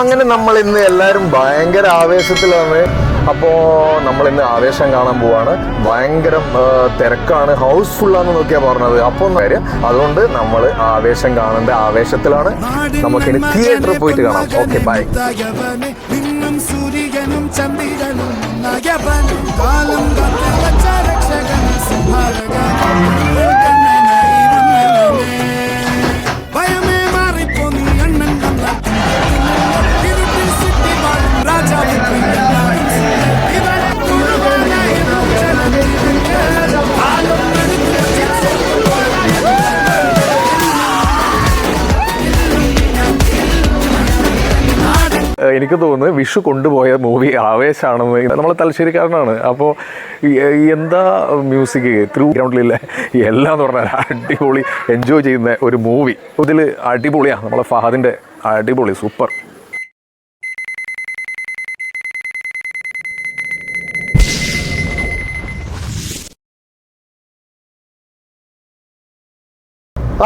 അങ്ങനെ നമ്മൾ ഇന്ന് എല്ലാവരും ഭയങ്കര ആവേശത്തിലാണ്. അപ്പോൾ നമ്മൾ ഇന്ന് ആവേശം കാണാൻ പോവാണ്. ഭയങ്കര തിരക്കാണ്. ഹൗസ്ഫുള്ളാന്ന് നോക്കിയാ പറഞ്ഞത്. അപ്പോൾ കാര്യം അതുകൊണ്ട് നമ്മൾ ആവേശം കാണേണ്ട ആവേശത്തിലാണ്. നമുക്കിനി തിയേറ്ററിൽ പോയിട്ട് കാണാം. ഓക്കെ ബൈ എനിക്ക് തോന്നുന്നത് വിഷു കൊണ്ടുപോയ മൂവി ആവേശാണെന്ന് നമ്മൾ തലശ്ശേരിക്കാരനാണ്. അപ്പോൾ എന്താ മ്യൂസിക് ത്രൂ ഗ്രൗണ്ടിലെ എല്ലാം എന്ന് പറഞ്ഞാൽ അടിപൊളി എൻജോയ് ചെയ്യുന്ന ഒരു മൂവി ഇതിൽ അടിപൊളിയാണ് നമ്മളെ ഫഹദിന്റെ അടിപൊളി സൂപ്പർ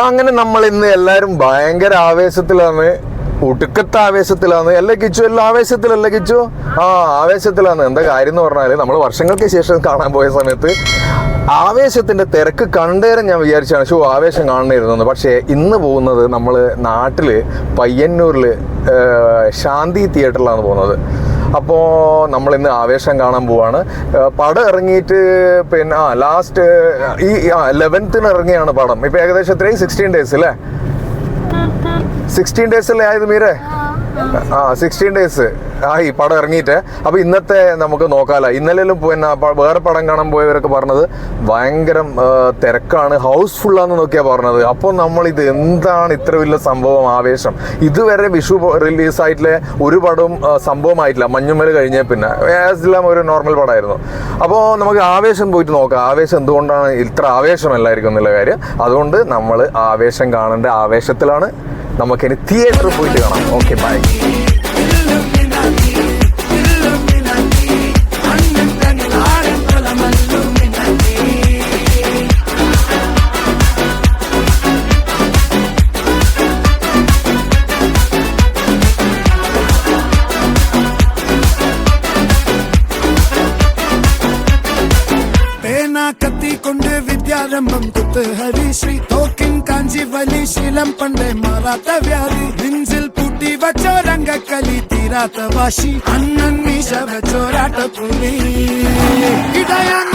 അങ്ങനെ നമ്മൾ ഇന്ന് എല്ലാവരും ഭയങ്കര ആവേശത്തിലാണ് ഒടുക്കത്തെ ആവേശത്തിലാണ് അല്ലേ കിച്ചു? എല്ലാം ആവേശത്തിലല്ല കിച്ചു? ആ ആവേശത്തിലാണ് എന്താ കാര്യം എന്ന് പറഞ്ഞാൽ നമ്മൾ വർഷങ്ങൾക്ക് ശേഷം കാണാൻ പോയ സമയത്ത് ആവേശത്തിന്റെ തിരക്ക് കണ്ടേരം ഞാൻ വിചാരിച്ചാണ്. ഷോ ആവേശം കാണണമായിരുന്നു പക്ഷേ ഇന്ന് പോകുന്നത് നമ്മൾ നാട്ടിൽ പയ്യന്നൂരിൽ ശാന്തി തിയേറ്ററിലാണ് പോകുന്നത്. അപ്പോൾ നമ്മൾ ഇന്ന് ആവേശം കാണാൻ പോവാണ്. പടം ഇറങ്ങിയിട്ട് പിന്നെ ആ ലാസ്റ്റ് ഈ ലെവൻത്തിന് ഇറങ്ങിയാണ് പടം. ഇപ്പൊ ഏകദേശം ഇത്രയും സിക്സ്റ്റീൻ ഡേയ്സ് അല്ലേ? സിക്സ്റ്റീൻ ഡേയ്സ് അല്ലേ ആയത് മീരെ? ആ സിക്സ്റ്റീൻ ഡേയ്സ് ആ ഈ പടം ഇറങ്ങിയിട്ട്. അപ്പൊ ഇന്നത്തെ നമുക്ക് നോക്കാലോ. ഇന്നലെയും പിന്നെ വേറെ പടം കാണാൻ പോയവരൊക്കെ പറഞ്ഞത് ഭയങ്കര തിരക്കാണ്. തിരക്കാണ് ഹൗസ്ഫുള്ളാന്ന് നോക്കിയാ പറഞ്ഞത്. അപ്പോൾ നമ്മൾ ഇത് എന്താണ് ഇത്ര വലിയ സംഭവം ആവേശം? ഇതുവരെ വിഷു റിലീസായിട്ടുള്ള ഒരു പടവും സംഭവമായിട്ടില്ല. മഞ്ഞുമല കഴിഞ്ഞ പിന്നെ എല്ലാം ഒരു നോർമൽ പടമായിരുന്നു. അപ്പോൾ നമുക്ക് ആവേശം പോയിട്ട് നോക്കാം. ആവേശം എന്തുകൊണ്ടാണ് ഇത്ര ആവേശമല്ലായിരിക്കും എന്നുള്ള കാര്യം. അതുകൊണ്ട് നമ്മൾ ആവേശം കാണേണ്ട ആവേശത്തിലാണ് നമുക്കിനി തിയേറ്ററിൽ പോയിട്ട് കാണാം. ഓക്കെ ബൈ கத்தி கொண்டு வித்யாரம்பம் குத்து ஹரிஸ்ரீ தோக்கின் காஞ்சி வலி சீலம் பண்டை மாறாத்த வியாதி நெஞ்சில் பூட்டி வச்சோ ரங்க களி தீராத்த வாஷி அண்ணன் மீச வச்சோ ராட்ட புலி இடையான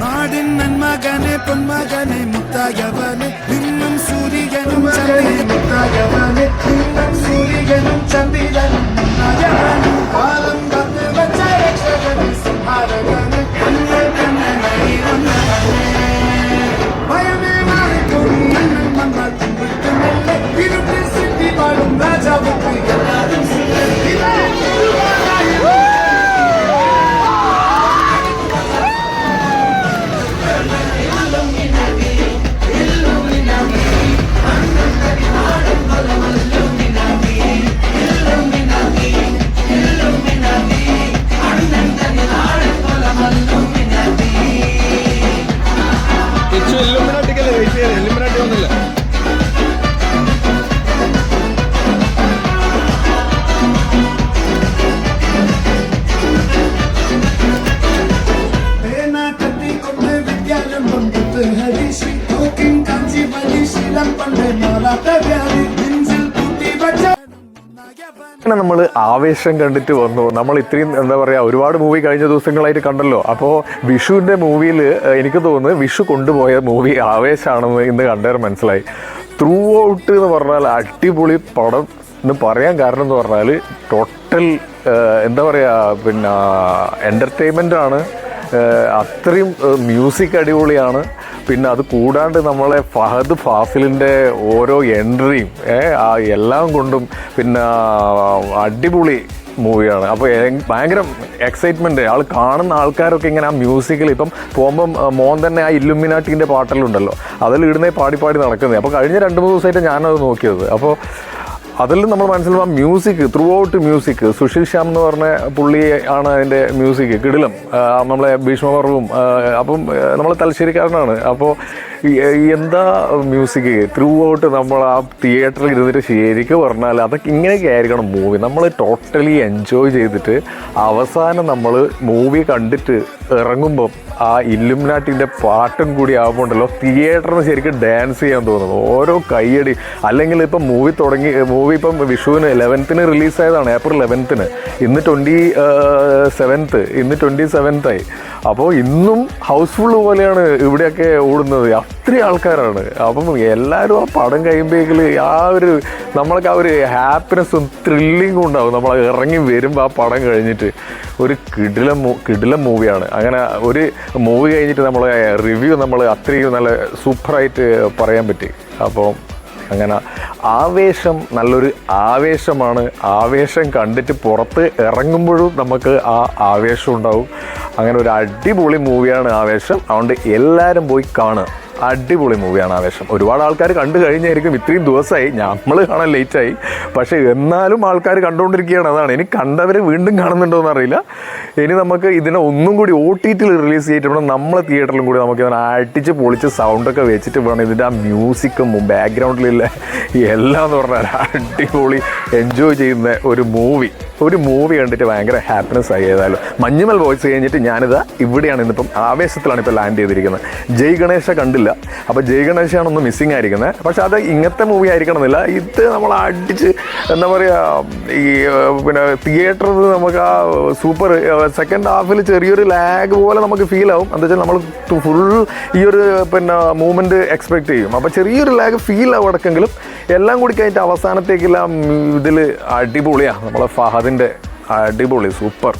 நாடின் நன்மகனே பொன்மகனே முத்தாயவனே இன்னும் சூரியனும் முத்தாயவனே இன்னும் சூரிய ആവേശം കണ്ടിട്ട് വന്നു. നമ്മൾ ഇത്രയും എന്താ പറയുക ഒരുപാട് മൂവി കഴിഞ്ഞ ദിവസങ്ങളായിട്ട് കണ്ടല്ലോ. അപ്പോൾ വിഷുവിന്റെ മൂവിയിൽ എനിക്ക് തോന്നുന്നു വിഷു കൊണ്ടുപോയ മൂവി ആവേശമാണെന്ന് ഇന്ന് കണ്ടേർ മനസ്സിലായി. ത്രൂ ഔട്ട് എന്ന് പറഞ്ഞാൽ അടിപൊളി പടം എന്ന് പറയാൻ കാരണം എന്ന് പറഞ്ഞാൽ ടോട്ടൽ എന്താ പറയുക പിന്നെ എന്റർടൈൻമെന്റ് ആണ്. അത്രയും മ്യൂസിക് അടിപൊളിയാണ്. പിന്നെ അത് കൂടാണ്ട് നമ്മളെ ഫഹദ് ഫാസിലിന്റെ ഓരോ എൻട്രിയും ആ എല്ലാം കൊണ്ടും പിന്നെ അടിപൊളി മൂവിയാണ് അപ്പോൾ ഭയങ്കര എക്സൈറ്റ്മെന്റ് ആൾ കാണുന്ന ആൾക്കാരൊക്കെ ഇങ്ങനെ ആ മ്യൂസിക്കിൽ ഇപ്പം പോകുമ്പം മോൻ തന്നെ ആ ഇല്ലുമിനാട്ടിന്റെ പാട്ടിലുണ്ടല്ലോ. അതിൽ ഇടുന്നേ പാടി പാടി നടക്കുന്നത് അപ്പോൾ കഴിഞ്ഞ രണ്ട് മൂന്ന് ദിവസമായിട്ട് ഞാനത് നോക്കിയത്. അപ്പോൾ അതിൽ നമ്മൾ മനസ്സിലാവാം music throughout music Sushil Shyam എന്ന് പറഞ്ഞ പുള്ളി ആണ് അതിന്റെ മ്യൂസിക് കിടിലം. നമ്മളെ ഭീഷ്മപർവും അപ്പം നമ്മൾ തലശ്ശേരിക്കാരനാണ്. അപ്പോൾ എന്താ മ്യൂസിക് ത്രൂ ഔട്ട് നമ്മൾ ആ തിയേറ്ററിൽ ഇരുന്നിട്ട് ശരിക്കും പറഞ്ഞാൽ അതൊക്കെ ഇങ്ങനെയൊക്കെ ആയിരിക്കണം മൂവി നമ്മൾ ടോട്ടലി എൻജോയ് ചെയ്തിട്ട് അവസാനം നമ്മൾ മൂവി കണ്ടിട്ട് ഇറങ്ങുമ്പം ആ ഇല്ലുമിനാട്ടിന്റെ പാട്ടും കൂടി ആകുമ്പോണ്ടല്ലോ തിയേറ്ററിന് ശരിക്കും ഡാൻസ് ചെയ്യാൻ തോന്നുന്നു. ഓരോ കയ്യടി. അല്ലെങ്കിൽ ഇപ്പം മൂവി തുടങ്ങി മൂവി ഇപ്പം വിഷുവിന് ലെവൻത്തിന് റിലീസായതാണ് ഏപ്രിൽ ലെവൻത്തിന് ഇന്ന് ട്വന്റി സെവൻത്ത് ഇന്ന് ട്വന്റി സെവൻത്തായി അപ്പോൾ ഇന്നും ഹൗസ്ഫുൾ പോലെയാണ് ഇവിടെയൊക്കെ ഓടുന്നത്. അത്രയും ആൾക്കാരാണ്. അപ്പം എല്ലാവരും ആ പടം കഴിയുമ്പോഴേക്കിൽ ആ ഒരു നമ്മൾക്ക് ആ ഒരു ഹാപ്പിനെസ്സും ത്രില്ലിങ്ങും ഉണ്ടാവും. നമ്മൾ ഇറങ്ങി വരുമ്പോൾ ആ പടം കഴിഞ്ഞിട്ട്. ഒരു കിടിലം കിടിലം മൂവിയാണ് അങ്ങനെ ഒരു മൂവി കഴിഞ്ഞിട്ട് നമ്മൾ റിവ്യൂ നമ്മൾ അത്രയും നല്ല സൂപ്പറായിട്ട് പറയാൻ പറ്റി. അപ്പോൾ അങ്ങനെ ആവേശം നല്ലൊരു ആവേശമാണ്. ആവേശം കണ്ടിട്ട് പുറത്ത് ഇറങ്ങുമ്പോഴും നമുക്ക് ആ ആവേശം ഉണ്ടാവും. അങ്ങനെ ഒരു അടിപൊളി മൂവിയാണ് ആവേശം. അതുകൊണ്ട് എല്ലാവരും പോയി കാണുക. അടിപൊളി മൂവിയാണ് ആവേശം. ഒരുപാട് ആൾക്കാർ കണ്ടു കഴിഞ്ഞായിരിക്കും ഇത്രയും ദിവസമായി. നമ്മൾ കാണാൻ ലേറ്റായി. പക്ഷേ എന്നാലും ആൾക്കാർ കണ്ടുകൊണ്ടിരിക്കുകയാണ്. അതാണ്. ഇനി കണ്ടവർ വീണ്ടും കാണുന്നുണ്ടോ എന്നറിയില്ല ഇനി നമുക്ക് ഇതിനെ ഒന്നും കൂടി ഒ ടി ടിയിൽ റിലീസ് ചെയ്തിട്ട് നമ്മളെ തിയേറ്ററിലും കൂടി നമുക്ക് ഇതിനെ അടിച്ച് പൊളിച്ച് സൗണ്ടൊക്കെ വെച്ചിട്ട് വേണം ഇതിന്റെ ആ മ്യൂസിക്കും ബാക്ക്ഗ്രൗണ്ടിലുള്ള എല്ലാം എന്ന് പറഞ്ഞാൽ അടിപൊളി എൻജോയ് ചെയ്യുന്ന ഒരു മൂവി ഒരു മൂവി കണ്ടിട്ട് ഭയങ്കര ഹാപ്പിനെസ് ആയി ഏതായാലും. മഞ്ഞുമൽ വോയിസ് കഴിഞ്ഞിട്ട് ഞാനിത് ഇവിടെയാണ് ഇന്നിപ്പം ആവേശത്തിലാണ് ഇപ്പോൾ ലാൻഡ് ചെയ്തിരിക്കുന്നത്. ജയ് ഗണേഷ കണ്ടില്ല? അപ്പോൾ ജയ് ഗണേശാണ് ഒന്ന് മിസ്സിങ് ആയിരിക്കുന്നത് പക്ഷെ അത് ഇങ്ങനത്തെ മൂവി ആയിരിക്കണം എന്നില്ല ഇത് നമ്മൾ അടിച്ച് എന്താ പറയുക ഈ പിന്നെ തിയേറ്ററിൽ നമുക്ക് ആ സൂപ്പർ സെക്കൻഡ് ഹാഫിൽ ചെറിയൊരു ലാഗ് പോലെ നമുക്ക് ഫീൽ ആവും. എന്താ വെച്ചാൽ നമ്മൾ ഫുൾ ഈ ഒരു പിന്നെ മൂവ്മെന്റ് എക്സ്പെക്ട് ചെയ്യും. അപ്പോൾ ചെറിയൊരു ലാഗ് ഫീൽ ആവും അടക്കെങ്കിലും എല്ലാം കൂടി കഴിഞ്ഞിട്ട് അവസാനത്തേക്കെല്ലാം ഇതിൽ അടിപൊളിയാണ് നമ്മളെ ഫഹദിന്റെ അടിപൊളി സൂപ്പർ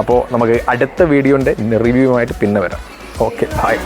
അപ്പോൾ നമുക്ക് അടുത്ത വീഡിയോന്റെ റിവ്യൂവുമായിട്ട് പിന്നെ വരാം. Okay bye